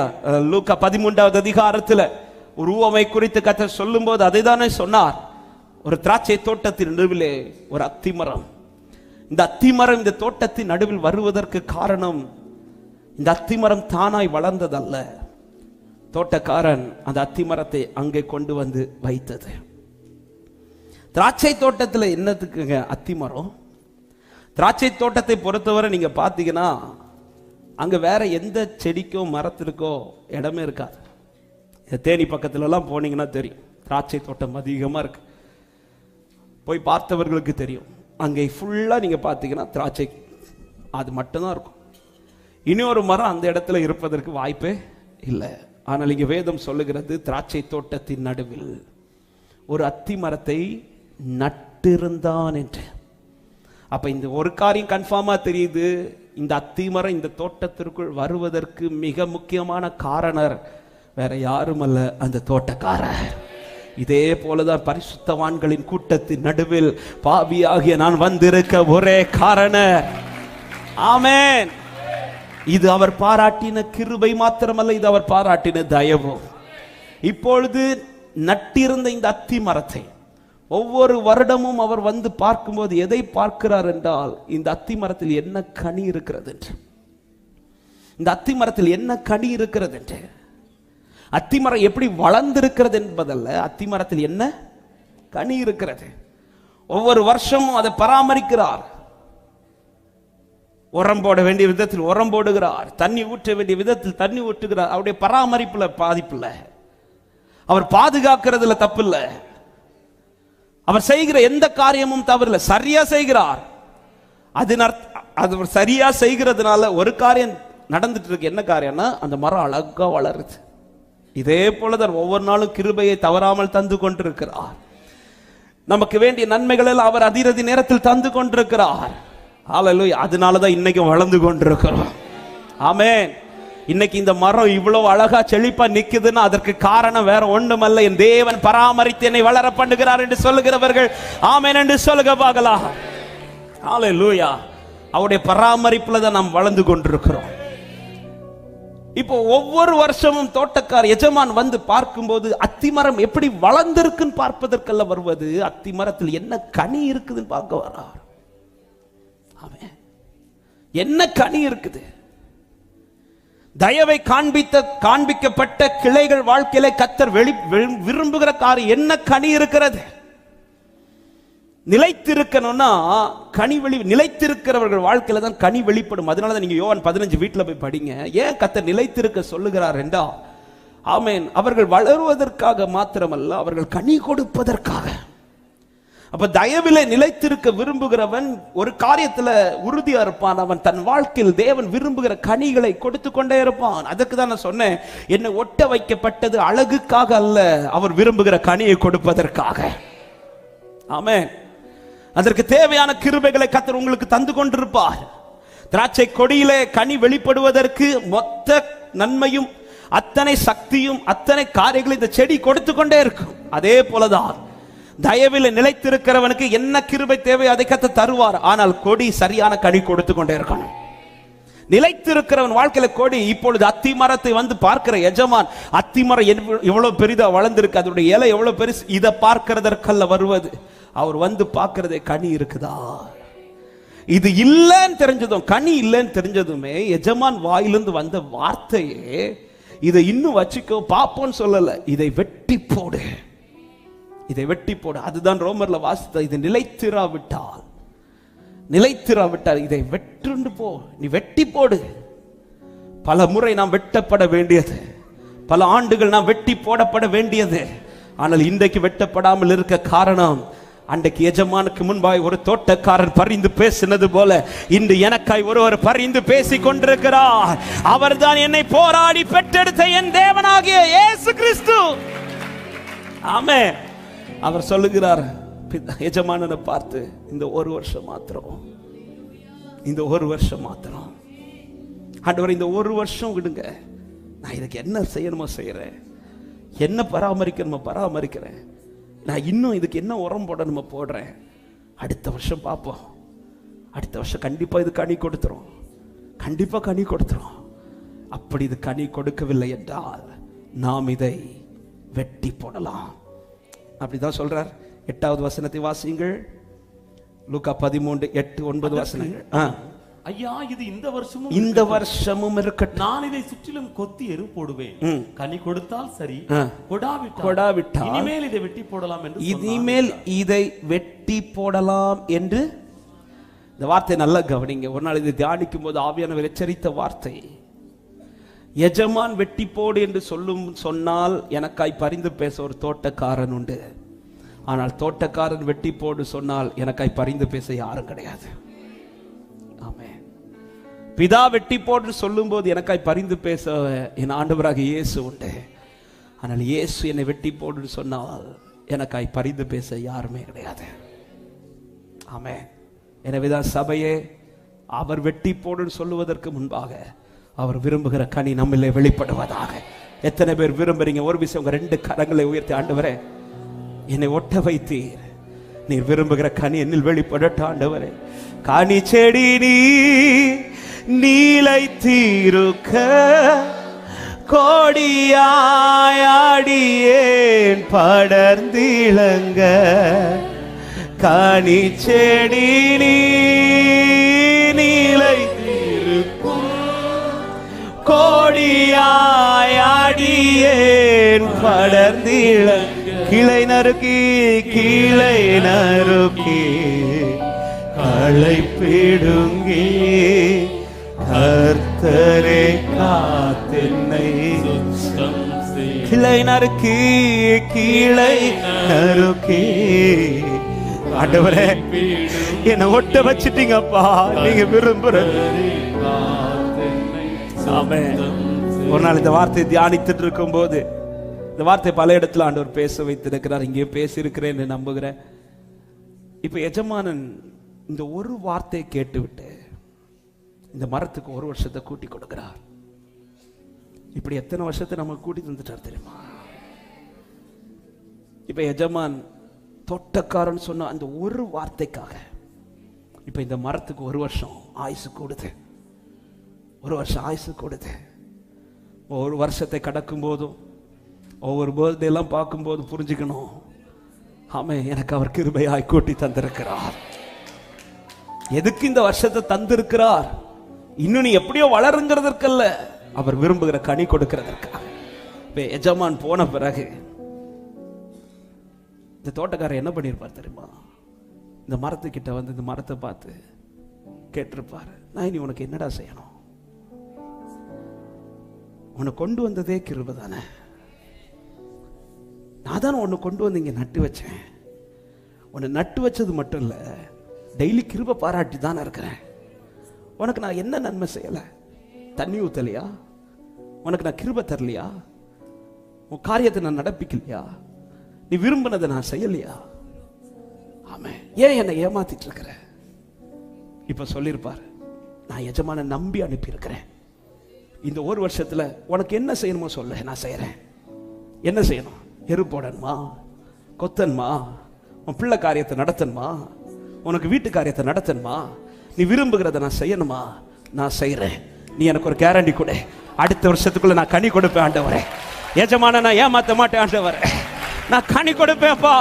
லூக்கா பதிமூன்றாவது அதிகாரத்தில் ஒரு உவமை குறித்து கத்த சொல்லும்போது அதை தானே சொன்னார். ஒரு திராட்சை தோட்டத்தின் நடுவிலே ஒரு அத்திமரம். இந்த அத்திமரம் இந்த தோட்டத்தின் நடுவில் வருவதற்கு காரணம் இந்த அத்திமரம் தானாய் வளர்ந்ததல்ல. தோட்டக்காரன் அந்த அத்திமரத்தை அங்கே கொண்டு வந்து வைத்தது. திராட்சை தோட்டத்தில் என்னத்துக்குங்க அத்திமரம்? திராட்சை தோட்டத்தை பொறுத்தவரை நீங்க பார்த்தீங்கன்னா அங்கே வேற எந்த செடிக்கோ மரத்திற்கோ இடமே இருக்காது. இந்த தேனி பக்கத்துலலாம் போனீங்கன்னா தெரியும். திராட்சை தோட்டம் அதிகமாக இருக்கு. போய் பார்த்தவர்களுக்கு தெரியும். அங்கே ஃபுல்லாக நீங்கள் பார்த்தீங்கன்னா திராட்சை அது மட்டும்தான் இருக்கும். இன்னொரு மரம் அந்த இடத்துல இருப்பதற்கு வாய்ப்பே இல்லை. ஆனால் இங்கே வேதம் சொல்லுகிறது திராட்சை தோட்டத்தின் நடுவில் ஒரு அத்தி மரத்தை நட்டிருந்தான் என்று. அப்போ இந்த ஒரு காரியம் கன்ஃபார்மாக தெரியுது. இந்த அத்திமரம் இந்த தோட்டத்திற்குள் வருவதற்கு மிக முக்கியமான காரணர் வேற யாரும் அல்ல அந்த தோட்டக்காரர். இதே போலதான் பரிசுத்தவான்களின் கூட்டத்தின் நடுவில் பாவியாகிய நான் வந்திருக்க ஒரே காரணர். ஆமேன். இது அவர் பாராட்டின கிருபை மாத்திரமல்ல இது அவர் பாராட்டின தயவும் இப்பொழுது நட்டிருந்த இந்த அத்தி மரத்தை ஒவ்வொரு வருடமும் அவர் வந்து பார்க்கும்போது எதை பார்க்கிறார் என்றால் இந்த அத்தி மரத்தில் என்ன கனி இருக்கிறது என்று. இந்த அத்தி மரத்தில் என்ன கனி இருக்கிறது என்று. அத்திமரம் எப்படி வளர்ந்திருக்கிறது என்பதல்ல அத்திமரத்தில் என்ன கனி இருக்கிறது. ஒவ்வொரு வருஷமும் அதை பராமரிக்கிறார். உரம் போட வேண்டிய விதத்தில் உரம் போடுகிறார். தண்ணி ஊற்ற வேண்டிய விதத்தில் தண்ணி ஊற்றுகிறார். அவருடைய பராமரிப்புல பாதிப்பில்லை அவர் பாதுகாக்கிறதுல தப்பில்லை அவர் செய்கிற எந்த காரியமும் தவறில்லை. சரியா செய்கிறார். அது அது அவர் சரியா செய்கிறதுனால ஒரு காரியம் நடந்துட்டு இருக்கு என்ன காரியம்னா அந்த மரம் அழகா வளருது. இதே போலதான் ஒவ்வொரு நாளும் கிருபையை தவறாமல் தந்து கொண்டிருக்கிறார். நமக்கு வேண்டிய நன்மைகள் எல்லாம் அவர் அதிரதி நேரத்தில் தந்து கொண்டிருக்கிறார். ஹalleluya. அதனால தான் வளர்ந்து கொண்டிருக்கிறோம். ஆமேன். இன்னைக்கு இந்த மரம் இவ்வளவு அழகா செழிப்பா நிக்குதுன்னா அதற்கு காரணம் வேற ஒண்ணுமல்ல. என் தேவன் பராமரித்து என்னை வளர பண்ணுகிறார் என்று சொல்லுகிறவர்கள். ஆமேன் என்று சொல்லுக பார்க்கலாம். லூயா அவருடைய பராமரிப்புல தான் நாம் வளர்ந்து கொண்டிருக்கிறோம். இப்போ ஒவ்வொரு வருஷமும் தோட்டக்கார் எஜமான் வந்து பார்க்கும்போது அத்திமரம் எப்படி வளர்ந்திருக்குன்னு பார்ப்பதற்கல்ல வருவது? அத்திமரத்தில் என்ன கனி இருக்குதுன்னு பார்க்க வரார் ஆமென். என்ன கனி இருக்குது? தயவை காண்பித்த காண்பிக்கப்பட்ட கிளைகள் வாழ்க்கையில கத்தர் வெளி விரும்புகிற காரியம். என்ன கனி இருக்கிறது? நிலைத்திருக்கணும்னா கனி வெளி நிலைத்திருக்கிறவர்கள் வாழ்க்கையில தான் கனி வெளிப்படும். அதனால தான் நீங்க யோவான் பதினஞ்சு வீட்டில் போய் படிங்க. ஏன் கத்தர் நிலைத்திருக்க சொல்லுகிறார் என்றா ஆமேன். அவர்கள் வளருவதற்காக மாத்திரமல்ல அவர்கள் கனி கொடுப்பதற்காக. அப்ப தயவிலே நிலைத்திருக்க விரும்புகிறவன் ஒரு காரியத்துல உறுதியா இருப்பான். அவன் தன் வாழ்க்கையில் தேவன் விரும்புகிற கனிகளை கொடுத்து கொண்டே இருப்பான். அதுக்கு தான் நான் சொன்னேன் என்னை ஒட்ட வைக்கப்பட்டது அழகுக்காக அல்ல அவர் விரும்புகிற கனியை கொடுப்பதற்காக. ஆமே அதற்கு தேவையான கிருபைகளை கத்தர் உங்களுக்கு தந்து கொண்டிருப்பார். திராட்சை கொடியிலே கனி வெளிப்படுவதற்கு மொத்த நன்மையும் அத்தனை சக்தியும் அத்தனை காரியங்களும் இந்த செடி கொடுத்து கொண்டே இருக்கும். அதே போலதான் தயவில் நிலைத்திருக்கிறவனுக்கு என்ன கிருபை தேவை அதை கத்த தருவார். ஆனால் கொடி சரியான கனி கொடுத்து கொண்டே இருக்கணும். நிலைத்திருக்கிறவன் வாழ்க்கையில கொடி இப்பொழுது அத்தி மரத்தை வந்து பார்க்கிற எஜமான் அத்திமரம் எவ்வளவு பெரிதா வளர்ந்திருக்கு அதனுடைய இலை எவ்வளவு பெருசு இதை பார்க்கிறதற்கல்ல வருவது. அவர் வந்து பார்க்கிறதே கனி இருக்குதா? இது இல்லைன்னு தெரிஞ்சதும் கனி இல்லைன்னு தெரிஞ்சதுமே எஜமான் வாயிலிருந்து வந்த வார்த்தையே இதை இன்னும் வச்சுக்கோ பார்ப்போன்னு சொல்லலை இதை வெட்டி போடு. இதை வெட்டி போடு. அதுதான் ரோமர்ல வாசித்த இது நிலைத்திராவிட்டால். நிலைத்திராவிட்டால் இதை வெற்றுண்டு போ. நீ வெட்டி போடு. பல முறை நாம் வெட்டப்பட வேண்டியது. பல ஆண்டுகள் நாம் வெட்டி போடப்பட வேண்டியது. ஆனால் இன்றைக்கு வெட்டப்படாமல் இருக்க காரணம் அன்றைக்கு எஜமானுக்கு முன்பாய் ஒரு தோட்டக்காரன் பரிந்து பேசினது போல இன்று எனக்காய் ஒருவர் பரிந்து பேசிக் கொண்டிருக்கிறார். அவர்தான் என்னை போராடி பெற்றெடுத்த என் தேவனாகிய இயேசு கிறிஸ்து. ஆமே அவர் சொல்லுகிறார் எஜமானனை பார்த்து இந்த ஒரு வருஷம் மாத்திரம் இந்த ஒரு வருஷம் மாத்திரம். ஆண்டவர் இந்த ஒரு வருஷம் விடுங்க. நான் இதுக்கு என்ன செய்யணுமோ செய்கிறேன் என்ன பராமரிக்கணுமோ பராமரிக்கிறேன். நான் இன்னும் இதுக்கு என்ன உரம் போடணுமோ போடுறேன். அடுத்த வருஷம் பார்ப்போம். அடுத்த வருஷம் கண்டிப்பாக இது கனி கொடுத்துரும். கண்டிப்பாக கனி கொடுத்துரும். அப்படி இது கனி கொடுக்கவில்லை என்றால் நாம் இதை வெட்டி போடலாம். அப்படிதான் சொல்றார். எட்டாவது வசனத்தை வாசியுங்கள். லூக்கா பதிமூன்று எட்டு ஒன்பது வசனங்கள். ஆ. ஐயா இது இந்த வருஷமும் இந்த வருஷமும் இருக்கட்டும். நான் இதை சுற்றிலும் கொத்தி எரு போடுவேன். கனி கொடுத்தால் சரி. கொடாவிட்டால் கொடாவிட்டால் இனிமேல் இதை வெட்டி போடலாம் என்று. இனிமேல் இதை வெட்டி போடலாம் என்று. இந்த வார்த்தை நல்லா கவனிங்க. ஒரு நாள் இதை தியானிக்கும் போது ஆவியானவர் எச்சரித்த வார்த்தை. எஜமான் வெட்டி போடு என்று சொல்லும் சொன்னால் எனக்காய் பரிந்து பேச ஒரு தோட்டக்காரன் உண்டு. ஆனால் தோட்டக்காரன் வெட்டி போடு சொன்னால் எனக்காய் பரிந்து பேச யாரும் கிடையாது. ஆமே பிதா வெட்டி போடு சொல்லும்போது எனக்காய் பரிந்து பேச என் ஆண்டவராக இயேசு உண்டு. ஆனால் இயேசு என்னை வெட்டி போடுன்னு சொன்னால் எனக்காய் பரிந்து பேச யாருமே கிடையாது. ஆமே எனவேதான் சபையே அவர் வெட்டி போடுன்னு சொல்லுவதற்கு முன்பாக அவர் விரும்புகிற கனி நம்மிலே வெளிப்படுவதாக. எத்தனை பேர் விரும்புறீங்க? ஒரு விஷயம் உங்க ரெண்டு கரங்களை உயர்த்தி ஆண்டவரே என்னை ஒட்ட வைத்தீர். நீர் விரும்புகிற கனி என்னில் வெளிப்படட்ட ஆண்டவரே. கனி செடி நீ நீலை தீருக்க கோடியாயாடியேன் படர்ந்திளங்க. கனி செடி நீ படர்ந்திளங்க கிளை நறுக்கி கிளை நறுக்கி களை பிடுங்கி கர்த்தரே காத்தென்னை. கிளை நறுக்கி கீழே நறுக்கி ஆண்டவரே என்ன ஒட்ட வச்சிட்டீங்கப்பா. நீங்க விரும்புற ஒரு நாள் இந்த வார்த்தையை தியானித்துட்டு இருக்கும்போது இந்த வார்த்தை பல இடத்துல ஆண்டவர் பேச வைத்திருக்கிறார். இங்கே பேசியிருக்கிறேன் நம்புகிறேன் இப்போ எஜமானன் இந்த ஒரு வார்த்தையை கேட்டுவிட்டு இந்த மரத்துக்கு ஒரு வருஷத்தை கூட்டி கொடுக்கிறார். இப்படி எத்தனை வருஷத்தை நம்ம கூட்டி தந்துட்டார் தெரியுமா? இப்போ எஜமான் தோட்டக்காரன் சொன்ன அந்த ஒரு வார்த்தைக்காக இப்போ இந்த மரத்துக்கு ஒரு வருஷம் ஆயுசு கூடுது. ஒரு வருஷம் ஆயுசு கூடுது. ஒரு வருஷத்தை கடக்கும் போதும் ஒவ்வொரு பர்த்டே பார்க்கும்போது புரிஞ்சுக்கணும். ஆமே எனக்கு அவர் கிருபையாய் கூட்டி தந்திருக்கிறார். எதுக்கு இந்த வருஷத்தை தந்திருக்கிறார்? இன்னும் நீ எப்படியோ வளருங்கிறதற்கல்ல. அவர் விரும்புகிற கனி கொடுக்கிறதற்காக. இப்போ எஜமான் போன பிறகு இந்த தோட்டக்காரர் என்ன பண்ணியிருப்பார் தெரியுமா? இந்த மரத்துக்கிட்ட வந்து இந்த மரத்தை பார்த்து கேட்டிருப்பார் நான் இனி உனக்கு என்னடா செய்யணும்? உன்னை கொண்டு வந்ததே கிருபதானே நான் தானே ஒன்று கொண்டு வந்து இங்கே நட்டு வச்சேன். உன்னை நட்டு வச்சது மட்டும் இல்லை டெய்லி கிருபை பாராட்டி தானே இருக்கிறேன். உனக்கு நான் என்ன நன்மை செய்யலை? தண்ணி ஊற்றலையா உனக்கு நான் கிருபை தரலையா? உன் காரியத்தை நான் நடப்பிக்கலையா? நீ விரும்பினதை நான் செய்யலையா? ஆமே ஏன் என்னை ஏமாத்திட்டு இருக்கிற? இப்ப சொல்லியிருப்பார் நான் எஜமான நம்பி அனுப்பியிருக்கிறேன். இந்த ஒரு வருஷத்துல உனக்கு என்ன செய்யணுமோ சொல்ல நான் செய்யறேன். என்ன செய்யணும்? எருப்போடன்மா கொத்தன்மா? உன் பிள்ளை காரியத்தை நடத்தணுமா உனக்கு வீட்டு காரியத்தை நடத்தணுமா நீ விரும்புகிறத நான் செய்யணுமா? நான் செய்கிறேன் நீ எனக்கு ஒரு கேரண்டி கொடு. அடுத்த வருஷத்துக்குள்ள நான் கனி கொடுப்பேன் ஆண்டவரே. எஜமான நான் ஏமாத்த மாட்டேன் ஆண்டவரே. நான் கனி கொடுப்பேன்ப்பா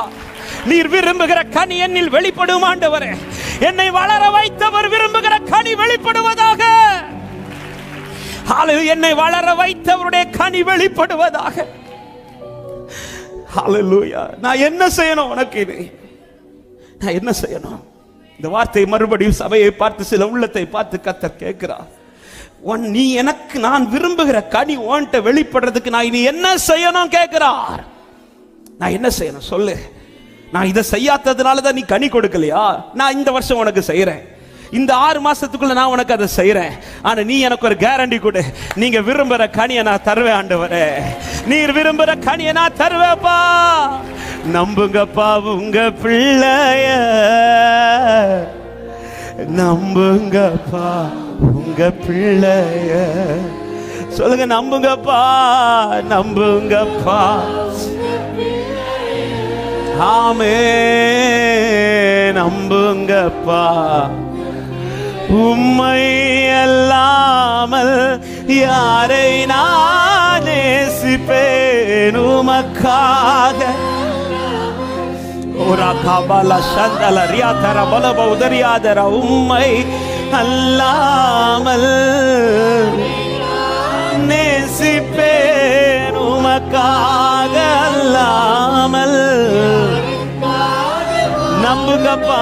நீர் விரும்புகிற கனி என்னில் வெளிப்படும் ஆண்டவரே. என்னை வளர வைத்தவர் விரும்புகிற கனி வெளிப்படுவதாக. என்னை வளர வைத்தவருடைய கனி வெளிப்படுவதாக. ஹalleluya நான் என்ன செய்யணும் உனக்கு? இது நான் என்ன செய்யணும்? இந்த வார்த்தை மறுபடியும் சபையை பார்த்து சில உள்ளத்தை பார்த்து கத்தர் கேட்கிறார். உன் நீ எனக்கு நான் விரும்புகிற கனி உன்கிட்ட வெளிப்படுறதுக்கு நான் இனி என்ன செய்யணும்? கேட்கிறார். நான் என்ன செய்யணும்? சொல்லு. நான் இதை செய்யாததுனால தான் நீ கனி கொடுக்கலையா? நான் இந்த வருஷம் உனக்கு செய்யறேன் இந்த ஆறு மாசத்துக்குள்ள நான் உனக்கு அதை செய்யறேன் ஆனா நீ எனக்கு ஒரு கேரண்டி கொடு. நீங்க விரும்புற கனியை நான் தருவேன் ஆண்டவரே. நீர் விரும்புற கனியை நான் தருவேப்பா. நம்புங்கப்பா உங்க பிள்ளைய. நம்புங்கப்பா உங்க பிள்ளைய. சொல்லுங்க நம்புங்கப்பா நம்புங்கப்பா. ஆமே நம்புங்கப்பா. உம்மை அல்லாமல் யாரை நான் நேசிப்பேன் உமக்காக? ஓரா உதரியாதர உம்மை அல்லாமல் நேசிப்பேன் உமக்காக அல்லாமல். நம்புங்கப்பா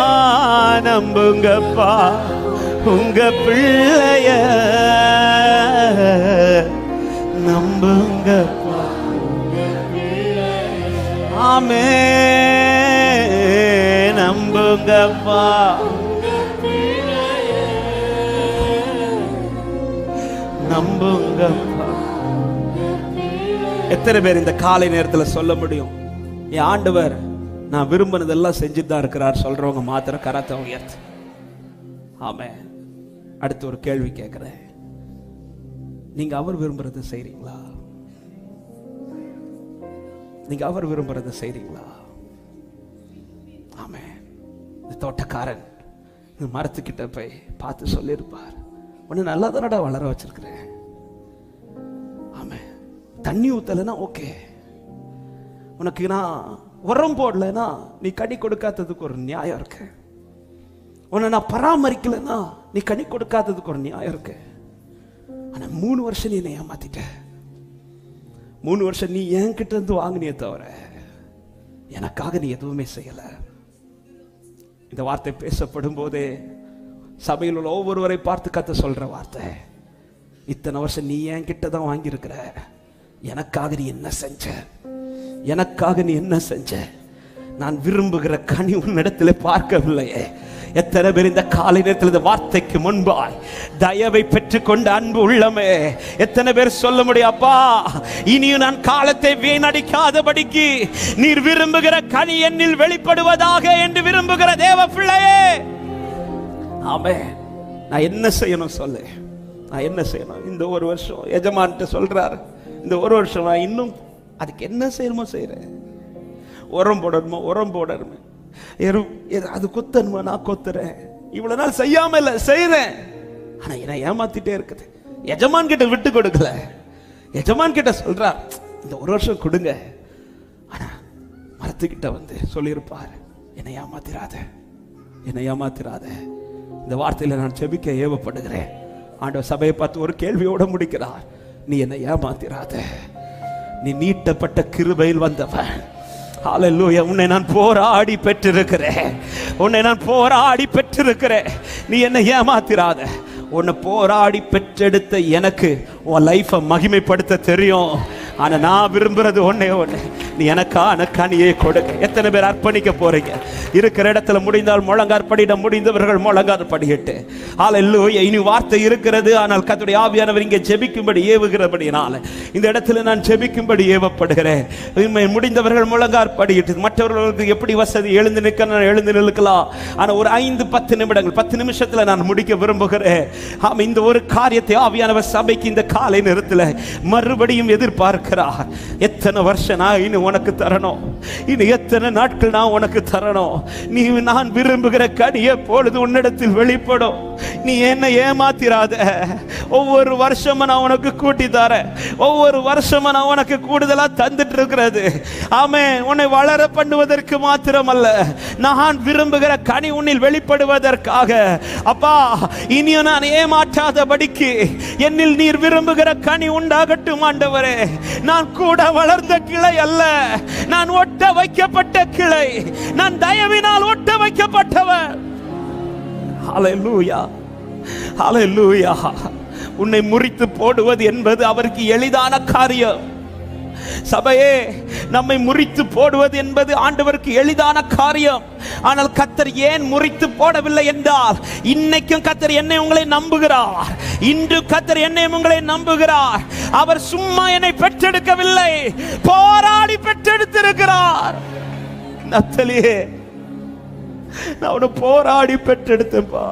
நம்புங்கப்பா. உங்க பிள்ளைய நம்புங்க. ஆமே நம்புங்கப்பா. நம்புங்கப்பா. எத்தனை பேர் இந்த காலை நேரத்துல சொல்ல முடியும்? என் ஆண்டவர் நான் விரும்பினதெல்லாம் செஞ்சுட்டு தான் இருக்கிறார். சொல்றவங்க மாத்திரம் கரத்தை உயர்த்து. ஆமே அடுத்து ஒரு கேள்வி கேட்குறேன். நீங்கள் அவர் விரும்புகிறத செய்கிறீங்களா நீங்கள் அவர் விரும்புகிறத செய்கிறீங்களா ஆமே இந்த தோட்டக்காரன் இந்த மரத்துக்கிட்ட போய் பார்த்து சொல்லியிருப்பார். உன்னை நல்லா தானடா வளர வச்சிருக்கிறேன். ஆமே தண்ணி ஊற்றலைன்னா ஓகே. உனக்கு நான் உரம் போடலைன்னா நீ கடி கொடுக்காததுக்கு ஒரு நியாயம் இருக்கு. உன்னை நான் பராமரிக்கலைன்னா நீ கனி கொடுக்காததுக்கு ஒரு நியாயம் இருக்கு. ஆனா மூணு வருஷம் நீ என்னை ஏமாத்திட்ட. மூணு வருஷம் நீ என்கிட்ட இருந்து வாங்கினியே தவிர எனக்காக நீ எதுவுமே செய்யல. இந்த வார்த்தை பேசப்படும் போதே சபையில் உள்ள ஒவ்வொருவரை பார்த்து கத்த சொல்ற வார்த்தை. இத்தனை வருஷம் நீ என்கிட்ட தான் வாங்கியிருக்கிற. எனக்காக நீ என்ன செஞ்ச? எனக்காக நீ என்ன செஞ்ச? நான் விரும்புகிற கனி உன்னிடத்துல பார்க்கவில்லையே. எத்தனை பேர் இந்த காலை நேரத்தில் இந்த வார்த்தைக்கு முன்பாய் தயவை பெற்றுக்கொண்ட அன்பு உள்ளமே. எத்தனை பேர் சொல்ல முடியும் அப்பா இனியும் நான் காலத்தை வீணடிக்காதபடிக்கு நீர் விரும்புகிற கனி என்னில் வெளிப்படுவதாக என்று விரும்புகிற தேவ பிள்ளையே. ஆமே நான் என்ன செய்யணும் சொல்லு. நான் என்ன செய்யணும்? இந்த ஒரு வருஷம் எஜமான்ட்டு சொல்றாரு. இந்த ஒரு வருஷம் நான் இன்னும் அதுக்கு என்ன செய்யணுமோ செய்யறேன் உரம் போடணுமோ உரம் போடணுமே. அது கொத்தணுமா நான் கொத்துறேன். இவ்வளவு நாள் செய்யாம இல்ல செய்யறேன் ஆனா என்ன ஏமாத்திட்டே இருக்குது. எஜமான் கிட்ட விட்டு கொடுக்கல. எஜமான் கிட்ட சொல்றா இந்த ஒரு வருஷம் கொடுங்க. ஆனா மரத்துக்கிட்ட வந்து சொல்லியிருப்பார் என்னை ஏமாத்திராத. என்னை ஏமாத்திராத. இந்த வார்த்தையில நான் செபிக்க ஏவப்படுகிறேன். ஆண்டவர் சபையை பார்த்து ஒரு கேள்வியோட முடிக்கிறார் நீ என்னை ஏமாத்திராத. நீ நீட்டப்பட்ட கிருபையில் வந்தவன். ஹalleluya உன்னை நான் போராடி பெற்றிருக்கிறேன். உன்னை நான் போராடி பெற்றிருக்கிறேன். நீ என்னை ஏமாத்திராத. உன்னை போராடி பெற்றெடுத்த எனக்கு உன் லைஃபை மகிமைப்படுத்த தெரியும். ஆனா நான் விரும்புறது ஒன்னே ஒண்ணு. நீ எனக்கான கனியை கொடுக்க. எத்தனை பேர் அர்ப்பணிக்க போறீங்க? இருக்கிற இடத்துல முடிந்தால் முழங்கார் படியிட முடிந்தவர்கள் முழங்கார் படியிட்டு. ஹalleluya இனி வார்த்தை இருக்கிறது. ஆனால் கத்துடைய ஆவியானவர் இங்கே ஜெபிக்கும்படி ஏவுகிறபடினால இந்த இடத்துல நான் ஜெபிக்கும்படி ஏவப்படுகிறேன். முடிந்தவர்கள் முழங்கார் படியிட்டு. மற்றவர்களுக்கு எப்படி வசதி? எழுந்து நிற்க நான் எழுந்து நிற்கலாம். ஆனா ஒரு ஐந்து பத்து நிமிடங்கள் பத்து நிமிஷத்துல நான் முடிக்க விரும்புகிறேன். ஆமா இந்த ஒரு காரியத்தை ஆவியானவர் சபைக்கு இந்த காலை நேரத்தில் மறுபடியும் எதிர்பார்க்கிறார் எத்தனை வருஷம் நான் இனி உனக்கு தரணும்? இனி எத்தனை நாட்கள் நான் உனக்கு தரணும்? நீ நான் விரும்புகிற கனி எப்பொழுது உன்னிடத்தில் வெளிப்படும். நீ என்ன ஏமாத்திராத. ஒவ்வொரு வருஷமும் நான் உனக்கு கூட்டி தரேன். ஒவ்வொரு வருஷமும் நான் உனக்கு கூடுதலா தந்துட்டு இருக்கிறது ஆமே உன்னை வளர பண்ணுவதற்கு மாத்திரமல்ல. நான் விரும்புகிற கனி உன்னில் வெளிப்படுவதற்காக. அப்பா இனியும் நான் ஏமாற்றாதபடிக்கு என்னில் நீர் விரும்புகிற கனி உண்டாகட்டும் ஆண்டவரே. நான் கூட வளர்ந்த கிளை அல்ல. நான் ஒட்ட வைக்கப்பட்ட கிளை. நான் தயவினால் ஒட்ட வைக்கப்பட்டவர். ஹalleluya ஹalleluya உன்னை முறித்து போடுவது என்பது அவருக்கு எளிதான காரியம். சபையே நம்மை முறித்து போடுவது என்பது ஆண்டவருக்கு எளிதான காரியம். ஆனால் கத்தர் ஏன் முறித்து போடவில்லை என்றால் இன்னைக்கும் கத்தர் என்னை உங்களை நம்புகிறார். இன்று கத்தர் என்னை உங்களை நம்புகிறார். அவர் சும்மா என்னை பெற்றெடுக்கவில்லை. போராடி பெற்றெடுத்திருக்கிறார். நத்தலியே நான் உன்னை போராடி பெற்றெடுத்தேன்பா.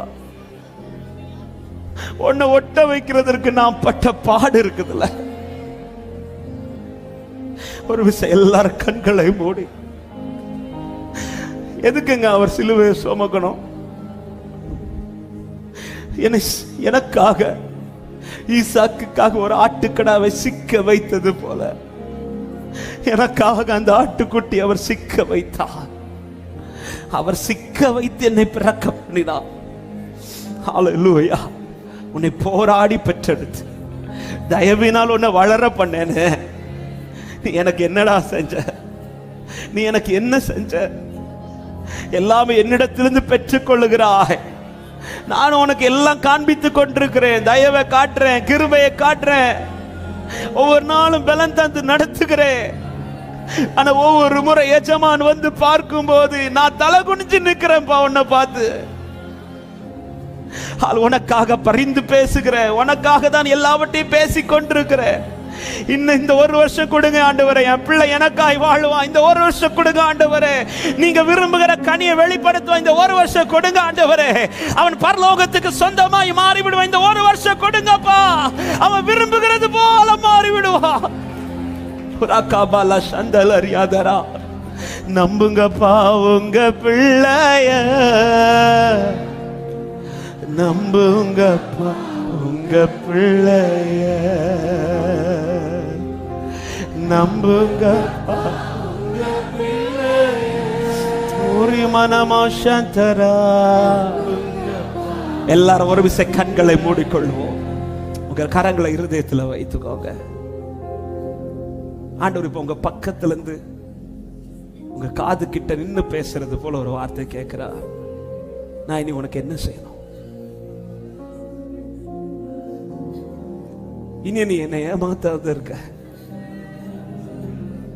உன்னை ஒட்ட வைக்கிறதற்கு நான் பட்ட பாடு இருக்குதுல்ல. ஒரு விஷயம் எல்லாரும் கண்களை மூடி. எதுக்குங்க அவர் சிலுவையை சுமக்கணும்? என்னை எனக்காக ஈசாக்குக்காக ஒரு ஆட்டுக்கடாவை சிக்க வைத்தது போல எனக்காக அந்த ஆட்டுக்குட்டி அவர் சிக்க வைத்தார். அவர் சிக்க வைத்து என்னை பிறக்க பண்ணினார். ஹalleluya. உன்னை போராடி பெற்றெடுத்து தயவினால் உன்னை வளர பண்ணேனே. நீ எனக்கு என்னடா செஞ்ச? நீ எனக்கு என்ன செஞ்ச? எல்லாமே என்னிடத்திலிருந்து பெற்றுக்கொள்ளுகிறாய். நான் உனக்கு எல்லாம் காண்பித்துக் கொண்டிருக்கிறேன். தயவை காட்டுறேன் கிருபையை காட்டுறேன். ஒவ்வொரு நாளும் பலன் தந்து நடத்துகிறேன். ஆனா ஒவ்வொரு முறை எஜமான் வந்து பார்க்கும் போது நான் தலை குனிஞ்சு நிக்கிறேன்ப்பா உன்னை பார்த்து. ஆள் உனக்காக பரிந்து பேசுகிறேன். உனக்காக தான் எல்லாவற்றையும் பேசிக் கொண்டிருக்கிறேன். இன்னும் இந்த ஒரு வருஷம் கொடுங்க ஆண்டவரே. என் பிள்ளை எனக்காய் வாழுவான் இந்த ஒரு வருஷம் கொடுங்க ஆண்டவரே. நீங்க விரும்புகிற கனியை வெளிப்படுத்துவா. இந்த ஒரு வருஷம் கொடுங்க ஆண்டவரே. அவன் பரலோகத்துக்கு சொந்தமாய் மாறி விடுவான் இந்த ஒரு வருஷம் கொடுங்கப்பா. அவன் விரும்புகிறது போல மாறிவிடுவான் புறாக்காபாலா சந்தல் அறியாதரா நம்புங்கப்பா உங்க பிள்ளைய. நம்புங்கப்பா. உங்க பிள்ளைய நம்புங்க. எல்லாரும் ஒரு விசை கண்களை மூடிக்கொள்வோம். உங்க கரங்களை இருதயத்தில் வைத்துக்கோங்க. ஆண்டவர் இப்ப உங்க பக்கத்துல இருந்து உங்க காது கிட்ட நின்று பேசுறது போல ஒரு வார்த்தை கேட்கிறா நான் இனி உனக்கு என்ன செய்யணும்? இனி நீ என்னை ஏமாத்தாத இருக்க.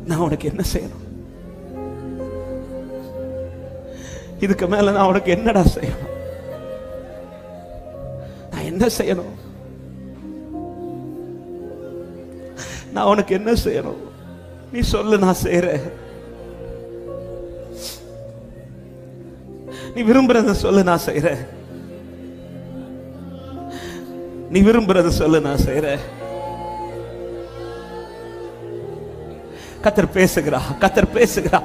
நான் உனக்கு என்ன செய்யணும்? இதுக்கு மேல நான் உனக்கு என்னடா செய்யணும்? நான் என்ன செய்யணும்? நான் உனக்கு என்ன செய்யணும்? நீ சொல்லு நான் செய்யறேன் நீ விரும்புறத சொல்லு நான் செய்யறேன் நீ விரும்புறத சொல்லு நான் செய்யறேன் கத்தர் பேசுகிறா கத்தர் பேசுகிறா.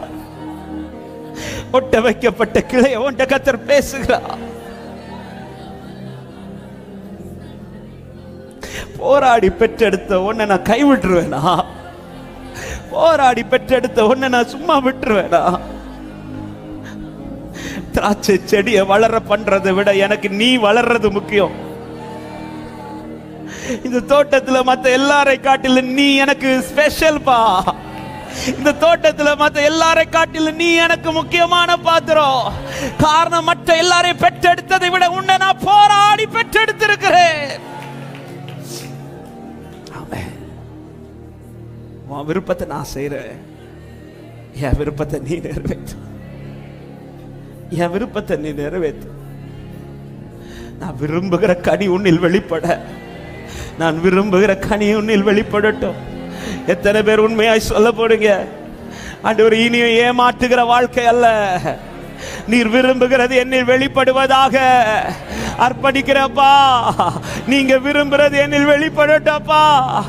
ஒட்ட வைக்கப்பட்ட கிளைய ஒன்ற கத்தர் பேசுகிறா. போராடி பெற்றெடுத்த உன்னை நான் கைவிட்டுருவேனா? போராடி பெற்றெடுத்த உன்னை நான் சும்மா விட்டுருவேனா? திராட்சை செடியை வளர பண்றதை விட எனக்கு நீ வளர்றது முக்கியம். இந்த தோட்டத்துல மத்த எல்லாரை காட்டிலும் நீ எனக்கு ஸ்பெஷல் பா. இந்த தோட்டத்துல மத்த எல்லாரை காட்டிலும் நீ எனக்கு முக்கியமான பாத்திரம் காரணம் மற்ற எல்லாரையும் பெற்றெடுத்ததை விட உன்னை நான் போராடி பெற்றெடுத்திருக்கிறேன். உன் விருப்பத்தை நான் செய்யறேன் என் விருப்பத்தை நீ நிறைவேற்று. என் விருப்பத்தை நீ நிறைவேற்று. நான் விரும்புகிற கனி உன்னில் வெளிப்பட. நான் விரும்புகிற கனி உன்னில் வெளிப்படட்டும். எத்தனை பேர் உண்மையாய் சொல்ல போடுங்க ஆண்டவர் இனியும் ஏமாற்றுகிற வாழ்க்கை அல்ல. நீர் விரும்புகிறது என்னில் வெளிப்படுவதாக. அர்ப்பணிக்கிறப்பா. நீங்க விரும்புறது என்னில் வெளிப்படட்டப்பா.